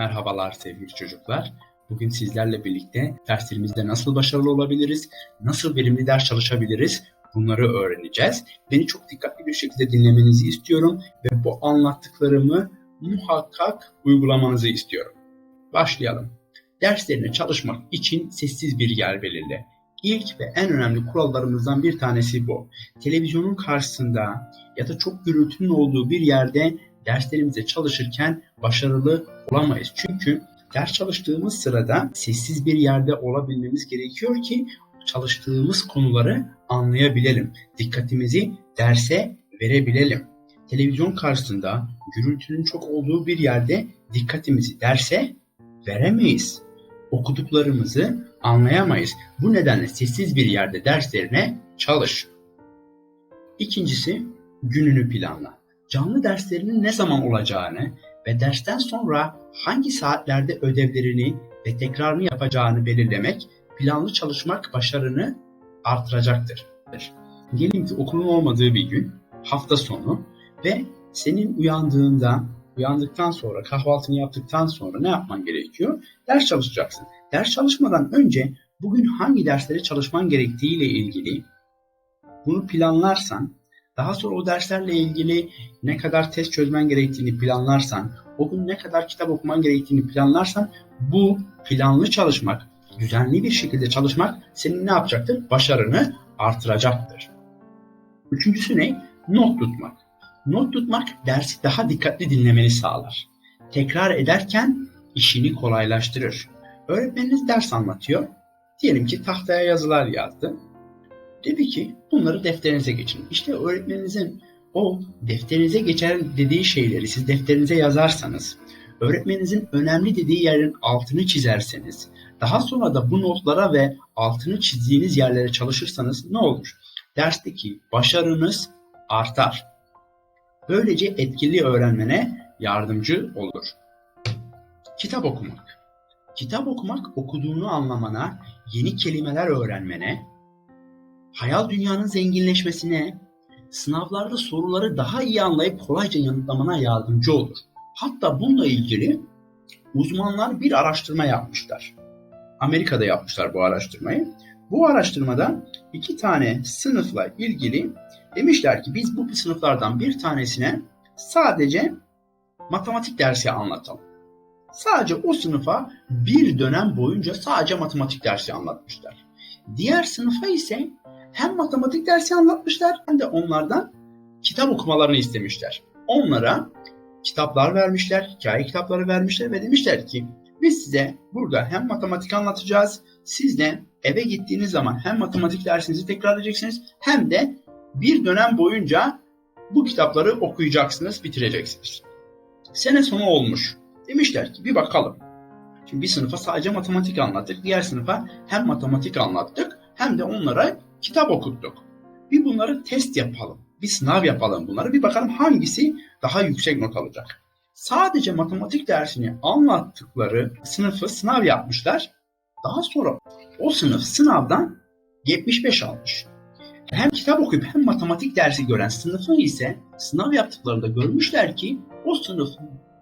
Merhabalar sevgili çocuklar. Bugün sizlerle birlikte derslerimizde nasıl başarılı olabiliriz, nasıl verimli ders çalışabiliriz bunları öğreneceğiz. Beni çok dikkatli bir şekilde dinlemenizi istiyorum ve bu anlattıklarımı muhakkak uygulamanızı istiyorum. Başlayalım. Derslerine çalışmak için sessiz bir yer belirle. İlk ve en önemli kurallarımızdan bir tanesi bu. Televizyonun karşısında ya da çok gürültünün olduğu bir yerde derslerimize çalışırken başarılı olamayız. Çünkü ders çalıştığımız sırada sessiz bir yerde olabilmemiz gerekiyor ki çalıştığımız konuları anlayabilelim. Dikkatimizi derse verebilelim. Televizyon karşısında gürültünün çok olduğu bir yerde dikkatimizi derse veremeyiz. Okuduklarımızı anlayamayız. Bu nedenle sessiz bir yerde derslerine çalış. İkincisi gününü planla. Canlı derslerinin ne zaman olacağını ve dersten sonra hangi saatlerde ödevlerini ve tekrarını yapacağını belirlemek, planlı çalışmak başarını artıracaktır. Diyelim ki okulun olmadığı bir gün, hafta sonu ve senin uyandığında, uyandıktan sonra, kahvaltını yaptıktan sonra ne yapman gerekiyor? Ders çalışacaksın. Ders çalışmadan önce bugün hangi dersleri çalışman gerektiği ile ilgili bunu planlarsan, daha sonra o derslerle ilgili ne kadar test çözmen gerektiğini planlarsan, o gün ne kadar kitap okuman gerektiğini planlarsan bu planlı çalışmak, düzenli bir şekilde çalışmak senin ne yapacaktır? Başarını artıracaktır. Üçüncüsü ne? Not tutmak. Not tutmak dersi daha dikkatli dinlemeni sağlar. Tekrar ederken işini kolaylaştırır. Öğretmeniniz ders anlatıyor. Diyelim ki tahtaya yazılar yazdı. Dedi ki bunları defterinize geçin. İşte öğretmeninizin o defterinize geçer dediği şeyleri siz defterinize yazarsanız, öğretmeninizin önemli dediği yerin altını çizerseniz, daha sonra da bu notlara ve altını çizdiğiniz yerlere çalışırsanız ne olur? Dersteki başarınız artar. Böylece etkili öğrenmene yardımcı olur. Kitap okumak. Kitap okumak okuduğunu anlamana, yeni kelimeler öğrenmene, hayal dünyanın zenginleşmesine, sınavlarda soruları daha iyi anlayıp kolayca yanıtlamana yardımcı olur. Hatta bununla ilgili uzmanlar bir araştırma yapmışlar. Amerika'da yapmışlar bu araştırmayı. Bu araştırmada iki tane sınıfla ilgili demişler ki biz bu sınıflardan bir tanesine sadece matematik dersi anlatalım. Sadece o sınıfa bir dönem boyunca sadece matematik dersi anlatmışlar. Diğer sınıfa ise hem matematik dersi anlatmışlar hem de onlardan kitap okumalarını istemişler. Onlara kitaplar vermişler, hikaye kitapları vermişler ve demişler ki biz size burada hem matematik anlatacağız, siz de eve gittiğiniz zaman hem matematik dersinizi tekrar edeceksiniz hem de bir dönem boyunca bu kitapları okuyacaksınız, bitireceksiniz. Sene sonu olmuş. Demişler ki bir bakalım. Şimdi bir sınıfa sadece matematik anlattık, diğer sınıfa hem matematik anlattık hem de onlara kitap okuttuk. Bir bunları test yapalım. Bir sınav yapalım bunları. Bir bakalım hangisi daha yüksek not alacak. Sadece matematik dersini anlattıkları sınıfı sınav yapmışlar. Daha sonra o sınıf sınavdan 75 almış. Hem kitap okuyup hem matematik dersi gören sınıfın ise sınav yaptıklarında görmüşler ki o sınıf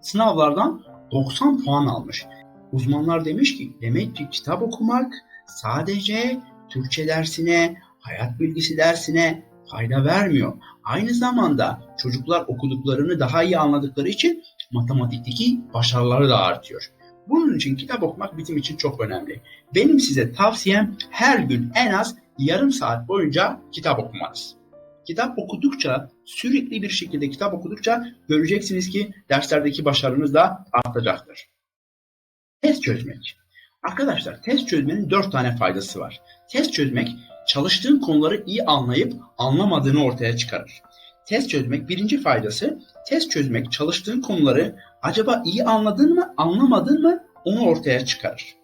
sınavlardan 90 puan almış. Uzmanlar demiş ki demek ki kitap okumak sadece Türkçe dersine, hayat bilgisi dersine fayda vermiyor. Aynı zamanda çocuklar okuduklarını daha iyi anladıkları için matematikteki başarıları da artıyor. Bunun için kitap okumak bizim için çok önemli. Benim size tavsiyem her gün en az yarım saat boyunca kitap okumanız. Kitap okudukça, sürekli bir şekilde kitap okudukça göreceksiniz ki derslerdeki başarınız da artacaktır. Test çözmek. Arkadaşlar test çözmenin dört tane faydası var. Test çözmek çalıştığın konuları iyi anlayıp anlamadığını ortaya çıkarır. Test çözmek birinci faydası test çözmek çalıştığın konuları acaba iyi anladın mı anlamadın mı onu ortaya çıkarır.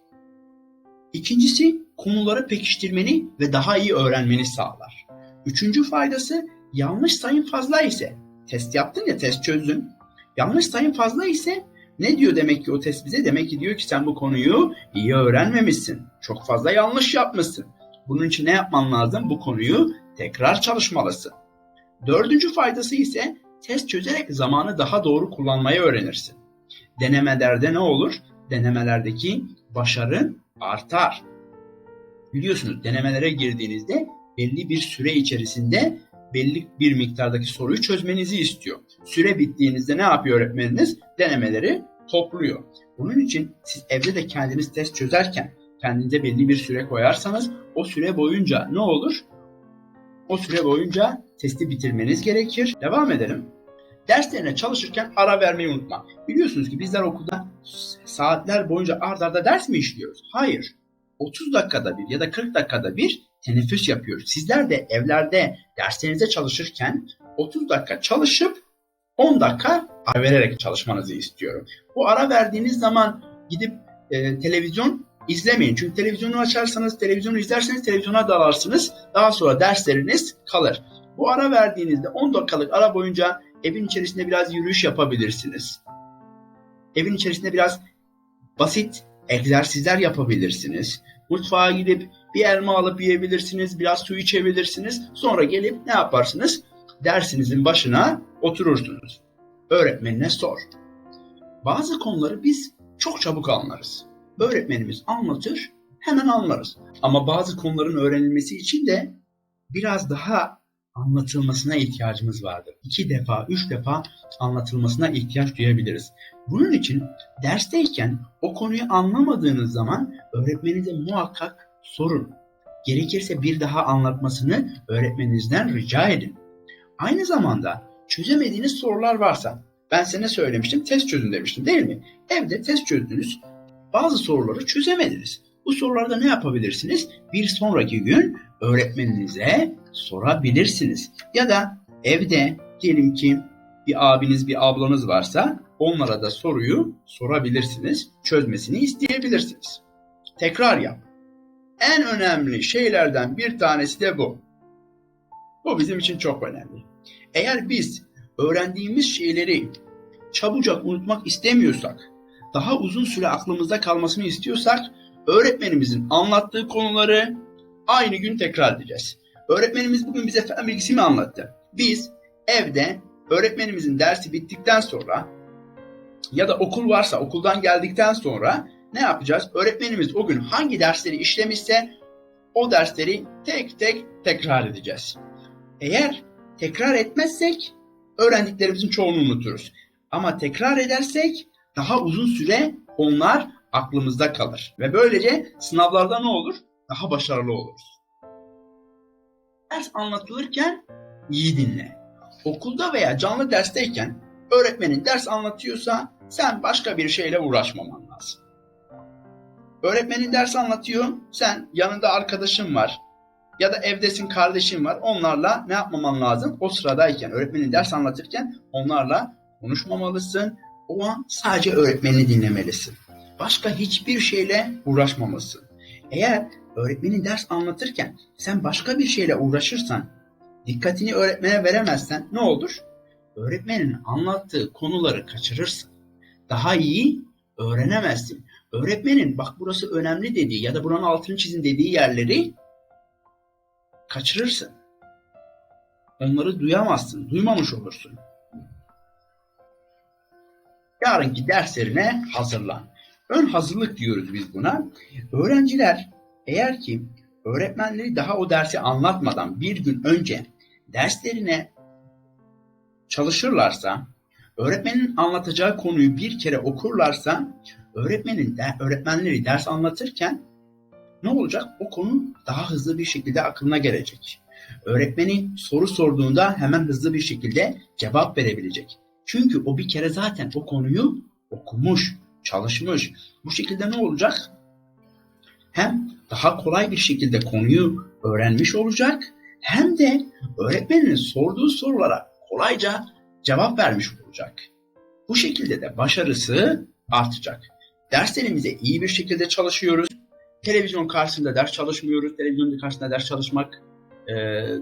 İkincisi konuları pekiştirmeni ve daha iyi öğrenmeni sağlar. Üçüncü faydası yanlış sayın fazla ise test yaptın ya test çözdün. Yanlış sayın fazla ise ne diyor demek ki o test bize? Demek ki diyor ki sen bu konuyu iyi öğrenmemişsin. Çok fazla yanlış yapmışsın. Bunun için ne yapman lazım? Bu konuyu tekrar çalışmalısın. Dördüncü faydası ise test çözerek zamanı daha doğru kullanmayı öğrenirsin. Denemelerde ne olur? Denemelerdeki başarın artar. Biliyorsunuz denemelere girdiğinizde belli bir süre içerisinde belli bir miktardaki soruyu çözmenizi istiyor. Süre bittiğinizde ne yapıyor öğretmeniniz? Denemeleri topluyor. Bunun için siz evde de kendiniz test çözerken kendinize belli bir süre koyarsanız o süre boyunca ne olur? O süre boyunca testi bitirmeniz gerekir. Devam edelim. Derslerine çalışırken ara vermeyi unutma. Biliyorsunuz ki bizler okulda saatler boyunca ard arda ders mi işliyoruz? Hayır. 30 dakikada bir ya da 40 dakikada bir teneffüs yapıyoruz. Sizler de evlerde derslerinize çalışırken 30 dakika çalışıp 10 dakika ara vererek çalışmanızı istiyorum. Bu ara verdiğiniz zaman gidip e, televizyon izlemeyin. Çünkü televizyonu açarsanız, televizyonu izlerseniz televizyona dalarsınız. Daha sonra dersleriniz kalır. Bu ara verdiğinizde 10 dakikalık ara boyunca evin içerisinde biraz yürüyüş yapabilirsiniz. Evin içerisinde biraz basit egzersizler yapabilirsiniz. Mutfağa gidip bir elma alıp yiyebilirsiniz, biraz su içebilirsiniz. Sonra gelip ne yaparsınız? Dersinizin başına oturursunuz. Öğretmenine sor. Bazı konuları biz çok çabuk anlarız. Öğretmenimiz anlatır, hemen anlarız. Ama bazı konuların öğrenilmesi için de biraz daha anlatılmasına ihtiyacımız vardır. İki defa, üç defa anlatılmasına ihtiyaç duyabiliriz. Bunun için dersteyken o konuyu anlamadığınız zaman öğretmeninize muhakkak sorun. Gerekirse bir daha anlatmasını öğretmeninizden rica edin. Aynı zamanda çözemediğiniz sorular varsa, ben ne söylemiştim? Test çözün demiştim değil mi? Evde test çözdünüz, bazı soruları çözemediniz. Bu sorularda ne yapabilirsiniz? Bir sonraki gün öğretmeninize sorabilirsiniz. Ya da evde diyelim ki bir abiniz bir ablanız varsa onlara da soruyu sorabilirsiniz. Çözmesini isteyebilirsiniz. Tekrar yap. En önemli şeylerden bir tanesi de bu. Bu bizim için çok önemli. Eğer biz öğrendiğimiz şeyleri çabucak unutmak istemiyorsak, daha uzun süre aklımızda kalmasını istiyorsak öğretmenimizin anlattığı konuları aynı gün tekrar edeceğiz. Öğretmenimiz bugün bize fen bilgisi mi anlattı? Biz evde öğretmenimizin dersi bittikten sonra ya da okul varsa okuldan geldikten sonra ne yapacağız? Öğretmenimiz o gün hangi dersleri işlemişse o dersleri tek tek tekrar edeceğiz. Eğer tekrar etmezsek öğrendiklerimizin çoğunu unuturuz. Ama tekrar edersek daha uzun süre onlar aklımızda kalır. Ve böylece sınavlarda ne olur? Daha başarılı oluruz. Ders anlatılırken iyi dinle. Okulda veya canlı dersteyken öğretmenin ders anlatıyorsa sen başka bir şeyle uğraşmaman lazım. Öğretmenin ders anlatıyor, sen yanında arkadaşın var ya da evdesin kardeşin var. Onlarla ne yapmaman lazım? O sıradayken, öğretmenin ders anlatırken onlarla konuşmamalısın. O an sadece öğretmenini dinlemelisin. Başka hiçbir şeyle uğraşmamalısın. Eğer öğretmenin ders anlatırken sen başka bir şeyle uğraşırsan, dikkatini öğretmene veremezsen ne olur? Öğretmenin anlattığı konuları kaçırırsın. Daha iyi öğrenemezsin. Öğretmenin bak burası önemli dediği ya da buranın altını çizin dediği yerleri kaçırırsın. Onları duyamazsın, duymamış olursun. Yarınki derslerine hazırlan. Ön hazırlık diyoruz biz buna. Öğrenciler eğer ki öğretmenleri daha o dersi anlatmadan bir gün önce derslerine çalışırlarsa, öğretmenin anlatacağı konuyu bir kere okurlarsa, öğretmenin de öğretmenleri ders anlatırken ne olacak? O konu daha hızlı bir şekilde aklına gelecek. Öğretmeni soru sorduğunda hemen hızlı bir şekilde cevap verebilecek. Çünkü o bir kere zaten o konuyu okumuş, çalışmış. Bu şekilde ne olacak? Hem daha kolay bir şekilde konuyu öğrenmiş olacak hem de öğretmenin sorduğu sorulara kolayca cevap vermiş olacak. Bu şekilde de başarısı artacak. Derslerimize iyi bir şekilde çalışıyoruz. Televizyon karşısında ders çalışmıyoruz. Televizyon karşısında ders çalışmak e,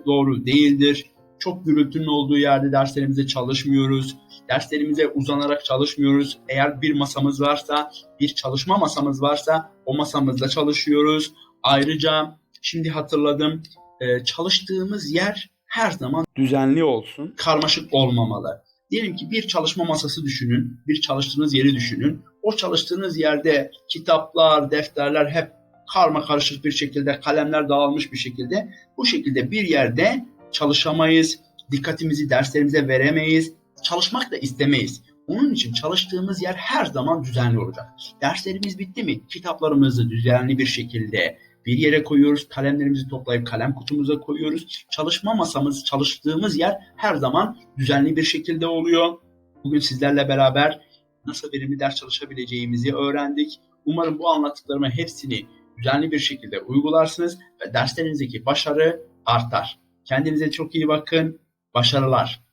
doğru değildir. Çok gürültünün olduğu yerde derslerimize çalışmıyoruz. Derslerimize uzanarak çalışmıyoruz. Eğer bir masamız varsa, bir çalışma masamız varsa o masamızda çalışıyoruz. Ayrıca şimdi hatırladım e, çalıştığımız yer her zaman düzenli olsun. karmaşık olmamalı. Diyelim ki bir çalışma masası düşünün, bir çalıştığınız yeri düşünün. O çalıştığınız yerde kitaplar, defterler hep karma karışık bir şekilde, kalemler dağılmış bir şekilde bu şekilde bir yerde çalışamayız, dikkatimizi derslerimize veremeyiz, çalışmak da istemeyiz. Onun için çalıştığımız yer her zaman düzenli olacak. Derslerimiz bitti mi? Kitaplarımızı düzenli bir şekilde bir yere koyuyoruz. Kalemlerimizi toplayıp kalem kutumuza koyuyoruz. Çalışma masamız, çalıştığımız yer her zaman düzenli bir şekilde oluyor. Bugün sizlerle beraber nasıl verimli ders çalışabileceğimizi öğrendik. Umarım bu anlattıklarımın hepsini düzenli bir şekilde uygularsınız ve derslerinizdeki başarı artar. Kendinize çok iyi bakın. Başarılar.